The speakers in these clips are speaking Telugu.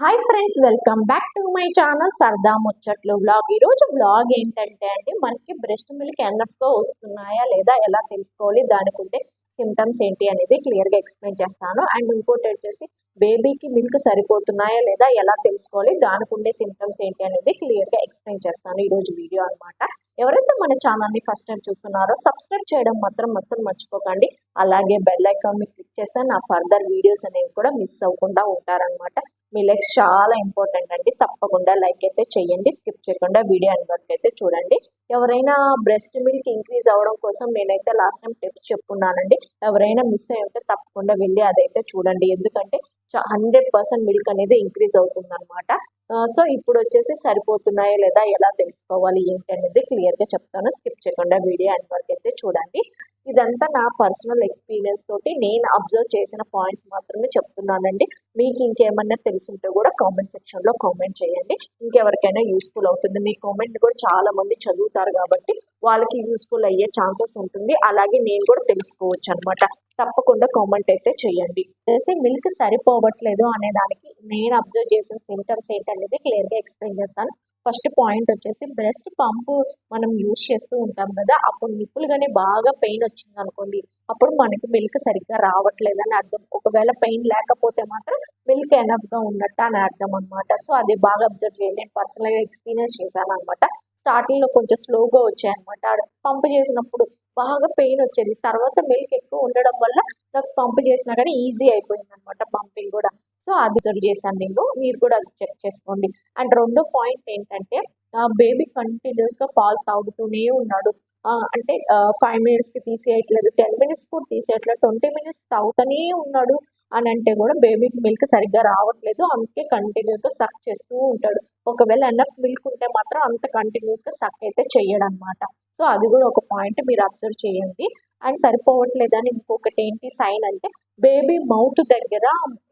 Hi friends welcome back to my channel Sarada Muchatlu blog ఈరోజు బ్లాగ్ ఏంటంటే అండి మనకి బ్రెస్ట్ మిల్క్ ఎన్ఎఫ్తో వస్తున్నాయా లేదా ఎలా తెలుసుకోవాలి దానికి ఉండే సిమ్టమ్స్ ఏంటి అనేది క్లియర్గా ఎక్స్ప్లెయిన్ చేస్తాను. అండ్ ఇంకోటి వచ్చేసి బేబీకి మిల్క్ సరిపోతున్నాయా లేదా ఎలా తెలుసుకోవాలి దానికి ఉండే సిమ్టమ్స్ ఏంటి అనేది క్లియర్గా ఎక్స్ప్లెయిన్ చేస్తాను ఈరోజు వీడియో అనమాట ఎవరైతే మన ఛానల్ని ఫస్ట్ టైం చూస్తున్నారో సబ్స్క్రైబ్ చేయడం మాత్రం అస్సలు మర్చిపోకండి. అలాగే బెల్ ఐకాన్ క్లిక్ చేస్తే నా ఫర్దర్ వీడియోస్ అనేవి కూడా మిస్ అవ్వకుండా ఉంటారనమాట మీ లైక్స్ చాలా ఇంపార్టెంట్ అండి. తప్పకుండా లైక్ అయితే చేయండి. స్కిప్ చేయకుండా వీడియో అండ్ వర్క్ అయితే చూడండి. ఎవరైనా బ్రెస్ట్ మిల్క్ ఇంక్రీజ్ అవ్వడం కోసం నేనైతే లాస్ట్ టైం టిప్స్ చెప్పుకున్నానండి ఎవరైనా మిస్ అయి ఉంటే తప్పకుండా వెళ్ళి అదైతే చూడండి. ఎందుకంటే హండ్రెడ్ పర్సెంట్ మిల్క్ అనేది ఇంక్రీజ్ అవుతుంది అనమాట సో ఇప్పుడు వచ్చేసి సరిపోతున్నాయా లేదా ఎలా తెలుసుకోవాలి ఏంటి అనేది క్లియర్గా చెప్తాను. స్కిప్ చేయకుండా వీడియో అండ్ వర్క్ అయితే చూడండి. ఇదంతా నా పర్సనల్ ఎక్స్పీరియన్స్ తోటి నేను అబ్జర్వ్ చేసిన పాయింట్స్ మాత్రమే చెప్తున్నానండి. మీకు ఇంకేమన్నా తెలుసుంటే కూడా కామెంట్ సెక్షన్లో కామెంట్ చేయండి. ఇంకెవరికైనా యూస్ఫుల్ అవుతుంది. మీ కామెంట్ కూడా చాలా మంది చదువుతారు కాబట్టి వాళ్ళకి యూస్ఫుల్ అయ్యే ఛాన్సెస్ ఉంటుంది. అలాగే నేను కూడా తెలుసుకోవచ్చు అనమాట తప్పకుండా కామెంట్ అయితే చేయండి. అయితే మిల్క్ సరిపోవట్లేదు అనే దానికి నేను అబ్జర్వ్ చేసిన సిమ్టమ్స్ ఏంటనేది క్లియర్గా ఎక్స్ప్లెయిన్ చేస్తాను. ఫస్ట్ పాయింట్ వచ్చేసి బ్రెస్ట్ పంపు మనం యూజ్ చేస్తూ ఉంటాం కదా అప్పుడు నిప్పులు కానీ బాగా పెయిన్ వచ్చింది అనుకోండి అప్పుడు మనకి మిల్క్ సరిగ్గా రావట్లేదు అని అర్థం. ఒకవేళ పెయిన్ లేకపోతే మాత్రం మిల్క్ ఎనఫ్గా ఉన్నట్టు అని అర్థం అనమాట సో అది బాగా అబ్జర్వ్ చేయండి. నేను పర్సనల్గా ఎక్స్పీరియన్స్ చేశాను అనమాట స్టార్టింగ్లో కొంచెం స్లోగా వచ్చాయన్నమాట. పంప్ చేసినప్పుడు బాగా పెయిన్ వచ్చేది. తర్వాత మిల్క్ ఎక్కువ ఉండడం వల్ల నాకు పంప్ చేసినా కానీ ఈజీ అయిపోయింది అనమాట పంపింగ్ కూడా. సో అది అబ్జర్వ్ చేశాను నేను. మీరు కూడా అది చెక్ చేసుకోండి. అండ్ రెండో పాయింట్ ఏంటంటే బేబీ కంటిన్యూస్గా పాలు తాగుతూనే ఉన్నాడు. అంటే ఫైవ్ మినిట్స్కి తీసేయట్లేదు. టెన్ మినిట్స్ కూడా తీసేయట్లేదు. ట్వంటీ మినిట్స్ తాగుతూనే ఉన్నాడు అని అంటే కూడా బేబీకి మిల్క్ సరిగ్గా రావట్లేదు. అందుకే కంటిన్యూస్గా సక్ చేస్తూ ఉంటాడు. ఒకవేళ ఎన్ఎఫ్ మిల్క్ ఉంటే మాత్రం అంత కంటిన్యూస్గా సక్ అయితే చేయడం అనమాట సో అది కూడా ఒక పాయింట్ మీరు అబ్జర్వ్ చేయండి. అండ్ సరిపోవట్లేదని ఇంకొకటి ఏంటి? సైన్ అంటే బేబీ మౌత్ దగ్గర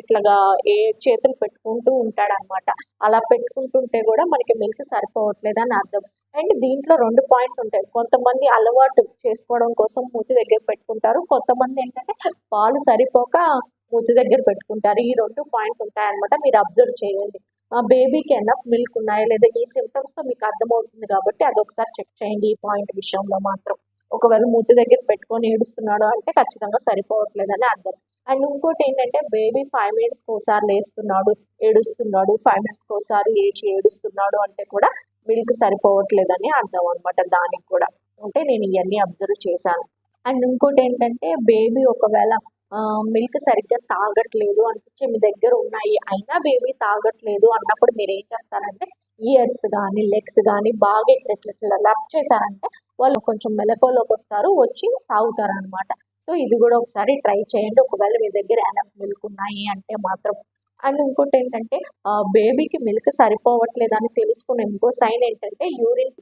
ఇట్లాగా ఏ చేతులు పెట్టుకుంటూ ఉంటాడనమాట అలా పెట్టుకుంటుంటే కూడా మనకి మిల్క్ సరిపోవట్లేదు అని అర్థం. అండ్ దీంట్లో రెండు పాయింట్స్ ఉంటాయి. కొంతమంది అలవాటు చేసుకోవడం కోసం మూతి దగ్గర పెట్టుకుంటారు. కొంతమంది ఏంటంటే పాలు సరిపోక మూతి దగ్గర పెట్టుకుంటారు. ఈ రెండు పాయింట్స్ ఉంటాయన్నమాట. మీరు అబ్జర్వ్ చేయండి. బేబీకి ఎనఫ్ మిల్క్ ఉన్నాయా? లేదా ఈ సిమ్టమ్స్తో మీకు అర్థమవుతుంది కాబట్టి అది ఒకసారి చెక్ చేయండి ఈ పాయింట్ విషయంలో మాత్రం. ఒకవేళ మూతి దగ్గర పెట్టుకొని ఏడుస్తున్నాడు అంటే ఖచ్చితంగా సరిపోవట్లేదని అర్థం. అండ్ ఇంకోటి ఏంటంటే బేబీ ఫైవ్ మినిట్స్కి ఒకసారి లేస్తున్నాడు ఏడుస్తున్నాడు ఫైవ్ మినిట్స్ ఒకసారి లేచి ఏడుస్తున్నాడు అంటే కూడా మిల్క్ సరిపోవట్లేదని అర్థం అనమాట దానికి కూడా. అంటే నేను ఇవన్నీ అబ్జర్వ్ చేశాను. అండ్ ఇంకోటి ఏంటంటే బేబీ ఒకవేళ మిల్క్ సరిగ్గా తాగట్లేదు అనిపించి మీ దగ్గర ఉన్నాయి అయినా బేబీ తాగట్లేదు అన్నప్పుడు మీరు ఏం చేస్తారంటే ఇయర్స్ కానీ లెగ్స్ కానీ బాగా ఇట్లా ఇట్లా లప్ చేశారంటే వాళ్ళు కొంచెం మెలకువలోకి వస్తారు వచ్చి తాగుతారు అనమాట సో ఇది కూడా ఒకసారి ట్రై చేయండి. ఒకవేళ మీ దగ్గర ఎనఫ్ మిల్క్ ఉన్నాయి అంటే మాత్రం. అండ్ ఇంకోటి ఏంటంటే బేబీకి మిల్క్ సరిపోవట్లేదు అని తెలుసుకునే ఇంకో సైన్ ఏంటంటే యూరిన్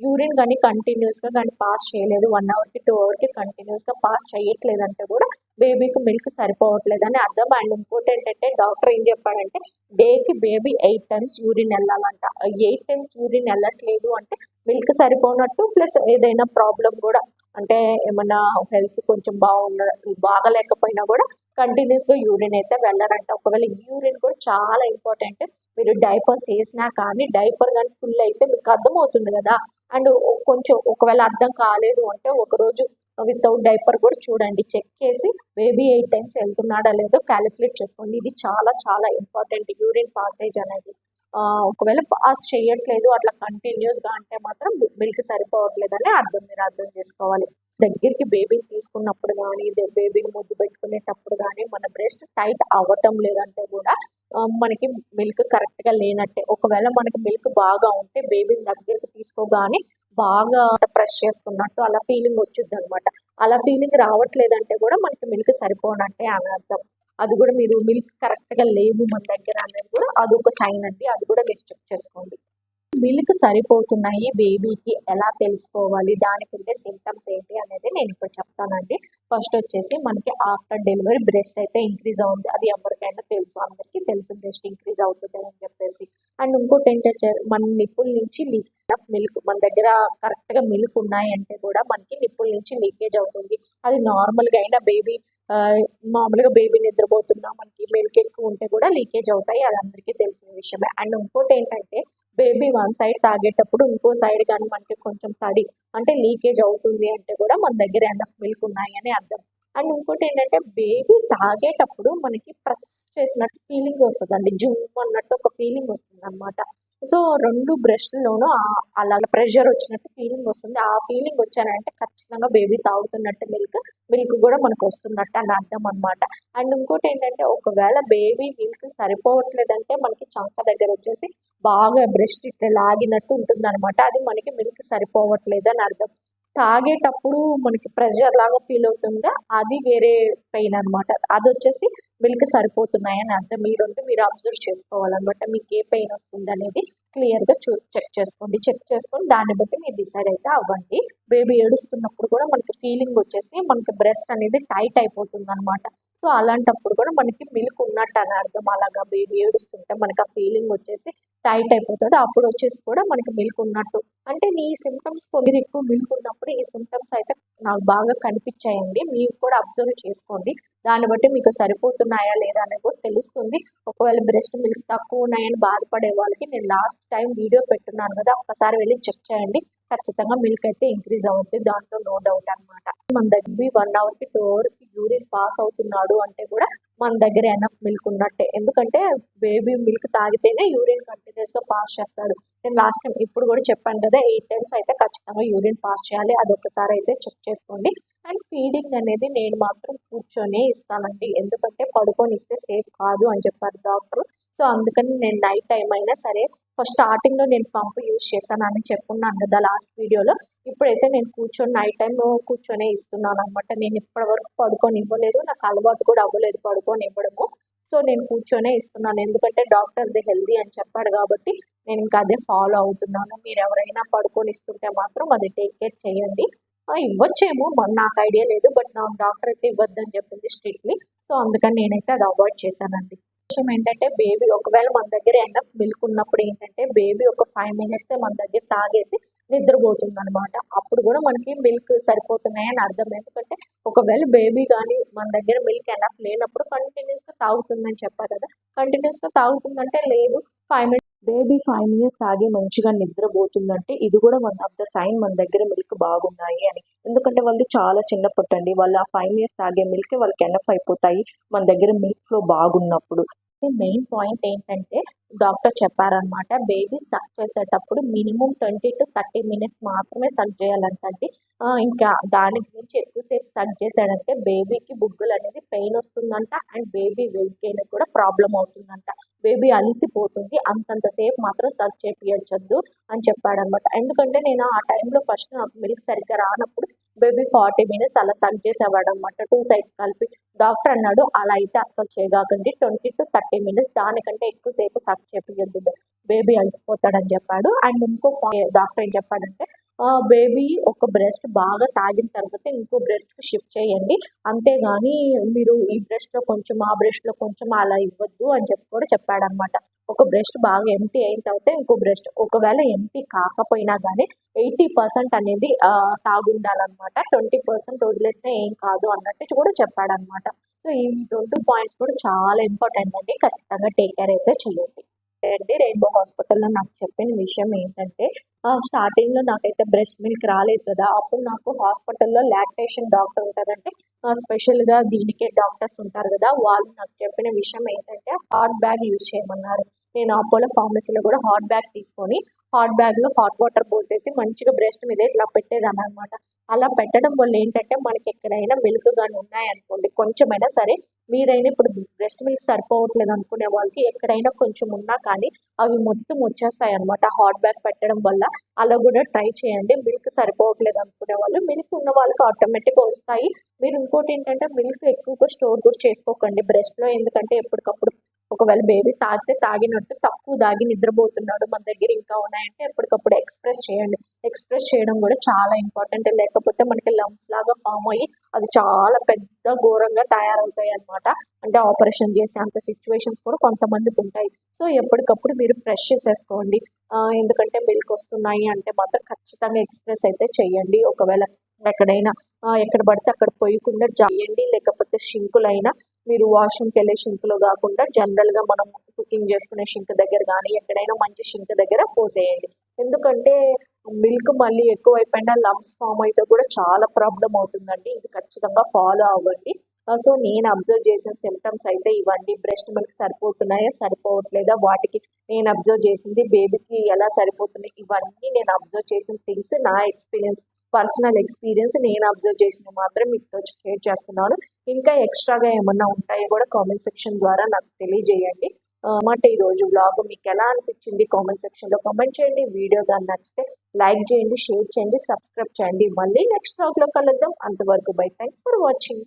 యూరిన్ కానీ కంటిన్యూస్గా కానీ పాస్ చేయలేదు. వన్ అవర్కి టూ అవర్కి కంటిన్యూస్గా పాస్ చేయట్లేదు అంటే కూడా బేబీకి మిల్క్ సరిపోవట్లేదు అని అర్థం. అండ్ ఇంకోటి ఏంటంటే డాక్టర్ ఏం చెప్పాడంటే డేకి బేబీ ఎయిట్ టైమ్స్ యూరిన్ వెళ్ళాలంట. ఎయిట్ టైమ్స్ యూరిన్ వెళ్ళట్లేదు అంటే మిల్క్ సరిపోనట్టు ప్లస్ ఏదైనా ప్రాబ్లం కూడా అంటే ఏమన్నా హెల్త్ కొంచెం బాగున్న బాగలేకపోయినా కూడా కంటిన్యూస్గా యూరిన్ అయితే వెళ్ళారంట. ఒకవేళ యూరిన్ కూడా చాలా ఇంపార్టెంట్ మీరు డైపర్స్ వేసినా కానీ డైపర్ కానీ ఫుల్ అయితే మీకు అర్థమవుతుంది కదా. అండ్ కొంచెం ఒకవేళ అర్థం కాలేదు అంటే ఒకరోజు వితౌట్ డైపర్ కూడా చూడండి. చెక్ చేసి బేబీ ఎయిట్ టైమ్స్ వెళ్తున్నాడా లేదో క్యాలిక్యులేట్ చేసుకోండి. ఇది చాలా చాలా ఇంపార్టెంట్ యూరిన్ పాసేజ్ అనేది. ఒకవేళ పాస్ చేయట్లేదు అట్లా కంటిన్యూస్గా అంటే మాత్రం మిల్క్ సరిపోవట్లేదని అర్థం. మీరు అర్థం చేసుకోవాలి. దగ్గరికి బేబీని తీసుకున్నప్పుడు కానీ బేబీని ముద్దు పెట్టుకునేటప్పుడు కానీ మన బ్రెస్ట్ టైట్ అవ్వటం లేదంటే కూడా మనకి మిల్క్ కరెక్ట్గా లేనట్టే. ఒకవేళ మనకి మిల్క్ బాగా ఉంటే బేబీని దగ్గరికి తీసుకోగానే బాగా ప్రెస్ చేస్తున్నట్టు అలా ఫీలింగ్ వచ్చింది అనమాట అలా ఫీలింగ్ రావట్లేదంటే కూడా మనకి మిల్క్ సరిపోనంటే అని అర్థం. అది కూడా మీరు మిల్క్ కరెక్ట్గా లేవు మన దగ్గర అనేది కూడా అదొక సైన్ అండి. అది కూడా మీరు చెక్ చేసుకోండి. మిల్క్ సరిపోతున్నాయి బేబీకి ఎలా తెలుసుకోవాలి? దానికి ఉండే సింటమ్స్ ఏంటి అనేది నేను ఇప్పుడు చెప్తానండి. ఫస్ట్ వచ్చేసి మనకి ఆఫ్టర్ డెలివరీ బ్రెస్ట్ అయితే ఇంక్రీజ్ అవుతుంది. అది ఎవరికైనా తెలుసు. అందరికీ తెలుసు బ్రెస్ట్ ఇంక్రీజ్ అవుతుంది అని చెప్పేసి. అండ్ ఇంకోటి ఏంటంటే మన నిప్పుల నుంచి లీక్ మిల్క్ మన దగ్గర కరెక్ట్గా మిల్క్ ఉన్నాయి అంటే కూడా మనకి నిప్పుల నుంచి లీకేజ్ అవుతుంది. అది నార్మల్గా అయినా బేబీ మామూలుగా బేబీ నిద్రపోతున్నా మనకి మిల్క్ ఎక్కువ ఉంటే కూడా లీకేజ్ అవుతాయి. అది అందరికీ తెలిసిన విషయమే. అండ్ ఇంకోటి ఏంటంటే బేబీ వన్ సైడ్ తాగేటప్పుడు ఇంకో సైడ్ కానీ మనకి కొంచెం తడి అంటే లీకేజ్ అవుతుంది అంటే కూడా మన దగ్గర ఎనఫ్ మిల్క్ ఉన్నాయి అని అర్థం. అండ్ ఇంకోటి ఏంటంటే బేబీ తాగేటప్పుడు మనకి ప్రెస్ చేసినట్టు ఫీలింగ్ వస్తుంది అండి జూమ్ అన్నట్టు ఒక ఫీలింగ్ వస్తుంది అనమాట సో రెండు బ్రష్లోనూ అలా ప్రెషర్ వచ్చినట్టు ఫీలింగ్ వస్తుంది. ఆ ఫీలింగ్ వచ్చానంటే ఖచ్చితంగా బేబీ తాగుతున్నట్టు మిల్క్ మిల్క్ కూడా మనకు వస్తున్నట్టు అని అర్థం అనమాట అండ్ ఇంకోటి ఏంటంటే ఒకవేళ బేబీ మిల్క్ సరిపోవట్లేదంటే మనకి చంక దగ్గర వచ్చేసి బాగా బ్రెస్ట్ ఇట్లా లాగినట్టు ఉంటుంది అనమాట అది మనకి మిల్క్ సరిపోవట్లేదు అని అర్థం. తాగేటప్పుడు మనకి ప్రెషర్ లాగా ఫీల్ అవుతుందా? అది వేరే పెయిన్ అనమాట అది వచ్చేసి మిల్క్ సరిపోతున్నాయని అర్థం. మీరు రెండు మీరు అబ్జర్వ్ చేసుకోవాలన్నమాట మీకు ఏ పెయిన్ వస్తుంది అనేది క్లియర్గా చూ చెక్ చేసుకోండి. చెక్ చేసుకొని దాన్ని బట్టి మీరు డిసైడ్ అయితే అవ్వండి. బేబీ ఏడుస్తున్నప్పుడు కూడా మనకి ఫీలింగ్ వచ్చేసి మనకి బ్రెస్ట్ అనేది టైట్ అయిపోతుంది అనమాట సో అలాంటప్పుడు కూడా మనకి మిల్క్ ఉన్నట్టు అని అర్థం. అలాగా బేబీ ఏడుస్తుంటే మనకి ఆ ఫీలింగ్ వచ్చేసి టైట్ అయిపోతుంది. అప్పుడు వచ్చేసి కూడా మనకి మిల్క్ ఉన్నట్టు. అంటే నీ సిమ్టమ్స్ కొన్ని ఎక్కువ మిల్క్ ఉన్నప్పుడు ఈ సిమ్టమ్స్ అయితే నాకు బాగా కనిపించాయండి. మీరు కూడా అబ్జర్వ్ చేసుకోండి. దాన్ని బట్టి మీకు సరిపోతున్నాయా లేదా అనేది కూడా తెలుస్తుంది. ఒకవేళ బ్రెస్ట్ మిల్క్ తక్కువ ఉన్నాయని బాధపడే వాళ్ళకి నేను లాస్ట్ టైం వీడియో పెట్టున్నాను కదా ఒక్కసారి వెళ్ళి చెక్ చేయండి. ఖచ్చితంగా మిల్క్ అయితే ఇంక్రీజ్ అవుతుంది దాంట్లో నో డౌట్ అనమాట మన దగ్గర వన్ అవర్కి టూ అవర్స్ యూరిన్ పాస్ అవుతున్నాడు అంటే కూడా మన దగ్గర ఎనఫ్ మిల్క్ ఉన్నట్టే. ఎందుకంటే బేబీ మిల్క్ తాగితేనే యూరిన్ కంటిన్యూస్గా పాస్ చేస్తాడు. నేను లాస్ట్ టైం ఇప్పుడు కూడా చెప్పాను కదా ఎయిట్ టైమ్స్ అయితే ఖచ్చితంగా యూరిన్ పాస్ చేయాలి. అది ఒకసారి అయితే చెక్ చేసుకోండి. అండ్ ఫీడింగ్ అనేది నేను మాత్రం కూర్చొనే ఇస్తానండి. ఎందుకంటే పడుకొని ఇస్తే సేఫ్ కాదు అని చెప్పారు డాక్టర్. సో అందుకని నేను నైట్ టైం అయినా సరే ఫస్ట్ స్టార్టింగ్లో నేను పంపు యూజ్ చేశాను అని చెప్పున్నాను కదా లాస్ట్ వీడియోలో ఇప్పుడైతే నేను కూర్చొని నైట్ టైం కూర్చొనే ఇస్తున్నాను అనమాట నేను ఇప్పటివరకు పడుకొని ఇవ్వలేదు నాకు అలవాటు కూడా అవ్వలేదు పడుకొని ఇవ్వడము. సో నేను కూర్చొనే ఇస్తున్నాను. ఎందుకంటే డాక్టర్ ది హెల్దీ అని చెప్పాడు కాబట్టి నేను ఇంకా అదే ఫాలో అవుతున్నాను. మీరు ఎవరైనా పడుకొని ఇస్తుంటే మాత్రం అది టేక్ కేర్ చేయండి. ఇవ్వచ్చేమో మరి నాకు ఐడియా లేదు బట్ నా డాక్టర్ అయితే ఇవ్వద్దని చెప్పింది స్ట్రిక్ట్లీ సో అందుకని నేనైతే అది అవాయిడ్ చేశానండి. విషయం ఏంటంటే బేబీ ఒకవేళ మన దగ్గర ఎండ మిల్క్ ఉన్నప్పుడు ఏంటంటే బేబీ ఒక ఫైవ్ మినిట్స్ మన దగ్గర తాగేసి నిద్రపోతుంది అనమాట అప్పుడు కూడా మనకి మిల్క్ సరిపోతున్నాయని అర్థం. ఎందుకంటే ఒకవేళ బేబీ కానీ మన దగ్గర మిల్క్ ఎనఫ్ లేనప్పుడు కంటిన్యూస్గా తాగుతుందని చెప్పారు కదా. కంటిన్యూస్గా తాగుతుందంటే లేదు. Five minutes baby five years తాగి మంచిగా నిద్రపోతుందంటే ఇది కూడా వన్ ఆఫ్ ద సైన్ మన దగ్గర మిల్క్ బాగున్నాయి అని. ఎందుకంటే వాళ్ళు చాలా చిన్న పుట్టండి వాళ్ళు ఆ ఫైవ్ ఇయర్స్ తాగే మిల్క్ వాళ్ళకి ఎనఫ్ అయిపోతాయి మన దగ్గర మిల్క్ ఫ్లో బాగున్నప్పుడు. మెయిన్ పాయింట్ ఏంటంటే డాక్టర్ చెప్పారనమాట బేబీ సక్ చేసేటప్పుడు minimum twenty to thirty minutes మాత్రమే సక్ చేయాలంటండి ఇంకా దాని గురించి ఎక్కువసేపు సక్ చేశాడంటే బేబీకి బుగ్గులు అనేది పెయిన్ వస్తుందంట అండ్ బేబీ వెయిట్ గెయిన్ కూడా ప్రాబ్లం అవుతుందంట. బేబీ అలిసిపోతుంది అంతంతసేపు మాత్రం సర్చ్ చేపించద్దు అని చెప్పాడనమాట ఎందుకంటే నేను ఆ టైంలో ఫస్ట్ నాకు మిల్క్ సరిగ్గా రానప్పుడు బేబీ ఫార్టీ మినిట్స్ అలా సర్చ్ చేసేవాడు అనమాట టూ సైడ్స్ కలిపి. డాక్టర్ అన్నాడు అలా అయితే అసలు చేయగాకండి. ట్వంటీ టు థర్టీ మినిట్స్ దానికంటే ఎక్కువసేపు సర్చ్ చేపించద్దు బేబీ అలసిపోతాడని చెప్పాడు. అండ్ ఇంకో డాక్టర్ ఏం చెప్పాడంటే బేబీ ఒక బ్రెస్ట్ బాగా తాగిన తర్వాత ఇంకో బ్రెస్ట్కి షిఫ్ట్ చేయండి. అంతేగాని మీరు ఈ బ్రెస్ట్లో కొంచెం ఆ బ్రెస్ట్లో కొంచెం అలా ఇవ్వద్దు అని చెప్పి కూడా చెప్పాడనమాట ఒక బ్రెస్ట్ బాగా ఎంటీ అయిన తర్వాత ఇంకో బ్రెస్ట్ ఒకవేళ ఎంటీ కాకపోయినా కానీ ఎయిటీ పర్సెంట్ అనేది తాగుండాలన్నమాట. ట్వంటీ పర్సెంట్ వదిలేస్తే ఏం కాదు అన్నట్టు కూడా చెప్పాడనమాట సో ఈ రెండు పాయింట్స్ కూడా చాలా ఇంపార్టెంట్ అండి. ఖచ్చితంగా టేక్ కేర్ అయితే చేయండి. అండి రెయిన్బో హాస్పిటల్లో నాకు చెప్పిన విషయం ఏంటంటే స్టార్టింగ్లో లో నాకైతే బ్రెస్ట్ మిల్క్ రాలేదు కదా అప్పుడు నాకు హాస్పిటల్లో లాక్టేషన్ డాక్టర్ ఉంటారంటే స్పెషల్గా గా దీనికే డాక్టర్స్ ఉంటారు కదా వాళ్ళు నాకు చెప్పిన విషయం ఏంటంటే హాట్ బ్యాగ్ యూజ్ చేయమన్నారు. నేను అపోలో ఫార్మసీలో కూడా హాట్ బ్యాగ్ తీసుకొని హాట్ బ్యాగ్లో హాట్ వాటర్ పోసేసి మంచిగా బ్రెస్ట్ మీద ఇట్లా పెట్టేదాన్ని అనమాట అలా పెట్టడం వల్ల ఏంటంటే మనకి ఎక్కడైనా మిల్క్ కానీ ఉన్నాయనుకోండి కొంచెమైనా సరే మీరైనా ఇప్పుడు బ్రెస్ట్ మిల్క్ సరిపోవట్లేదు అనుకునే వాళ్ళకి ఎక్కడైనా కొంచెం ఉన్నా కానీ అవి మొత్తం వచ్చేస్తాయి అనమాట హాట్ బ్యాగ్ పెట్టడం వల్ల అలా కూడా ట్రై చేయండి. మిల్క్ సరిపోవట్లేదు అనుకునే వాళ్ళు మిల్క్ ఉన్న వాళ్ళకి ఆటోమేటిక్గా వస్తాయి. మీరు ఇంకోటి ఏంటంటే మిల్క్ ఎక్కువగా స్టోర్ కూడా చేసుకోకండి. బ్రెస్ట్లో ఎందుకంటే ఎప్పటికప్పుడు ఒకవేళ బేబీ తాగితే తాగినట్టు తక్కువ తాగి నిద్రపోతున్నాడు మన దగ్గర ఇంకా ఉన్నాయంటే ఎప్పటికప్పుడు ఎక్స్ప్రెస్ చేయండి. ఎక్స్ప్రెస్ చేయడం కూడా చాలా ఇంపార్టెంట్ లేకపోతే మనకి లంగ్స్ లాగా ఫామ్ అయ్యి అది చాలా పెద్ద ఘోరంగా తయారవుతాయి అనమాట అంటే ఆపరేషన్ చేసే అంత సిచ్యువేషన్స్ కూడా కొంతమందికి ఉంటాయి. సో ఎప్పటికప్పుడు మీరు ఫ్రెష్ చేసేసుకోండి. ఎందుకంటే మిల్క్ వస్తున్నాయి అంటే మాత్రం ఖచ్చితంగా ఎక్స్ప్రెస్ అయితే చేయండి. ఒకవేళ ఎక్కడైనా ఎక్కడ పడితే అక్కడ పోయకుండా చేయండి. లేకపోతే షింకులైనా మీరు వాష్రూమ్కి వెళ్ళే షింక్లో కాకుండా జనరల్గా మనం కుకింగ్ చేసుకునే షింక్ దగ్గర కానీ ఎక్కడైనా మంచి షింక్ దగ్గర పోసేయండి. ఎందుకంటే మిల్క్ మళ్ళీ ఎక్కువ అయిపోయినా లమ్స్ ఫామ్ అయితే కూడా చాలా ప్రాబ్లం అవుతుందండి. ఇది ఖచ్చితంగా ఫాలో అవ్వండి. సో నేను అబ్జర్వ్ చేసిన సిమ్టమ్స్ అయితే ఇవ్వండి. బ్రెస్ట్ మిల్క్ సరిపోతున్నాయా సరిపోవట్లేదా? వాటికి నేను అబ్జర్వ్ చేసింది బేబీకి ఎలా సరిపోతున్నాయి? ఇవన్నీ నేను అబ్జర్వ్ చేసిన థింగ్స్ నా ఎక్స్పీరియన్స్ పర్సనల్ ఎక్స్పీరియన్స్ నేను అబ్జర్వ్ చేసిన మాత్రం మీతో షేర్ చేస్తున్నాను. ఇంకా ఎక్స్ట్రాగా ఏమన్నా ఉంటాయో కూడా కామెంట్ సెక్షన్ ద్వారా నాకు తెలియజేయండి. మాట ఈ రోజు బ్లాగ్ మీకు ఎలా అనిపించింది కామెంట్ సెక్షన్లో కామెంట్ చేయండి. వీడియో కానీ నచ్చితే లైక్ చేయండి షేర్ చేయండి సబ్స్క్రైబ్ చేయండి. మళ్ళీ నెక్స్ట్ బ్లాగ్లో కలుద్దాం. అంతవరకు బై థ్యాంక్స్ ఫర్ వాచింగ్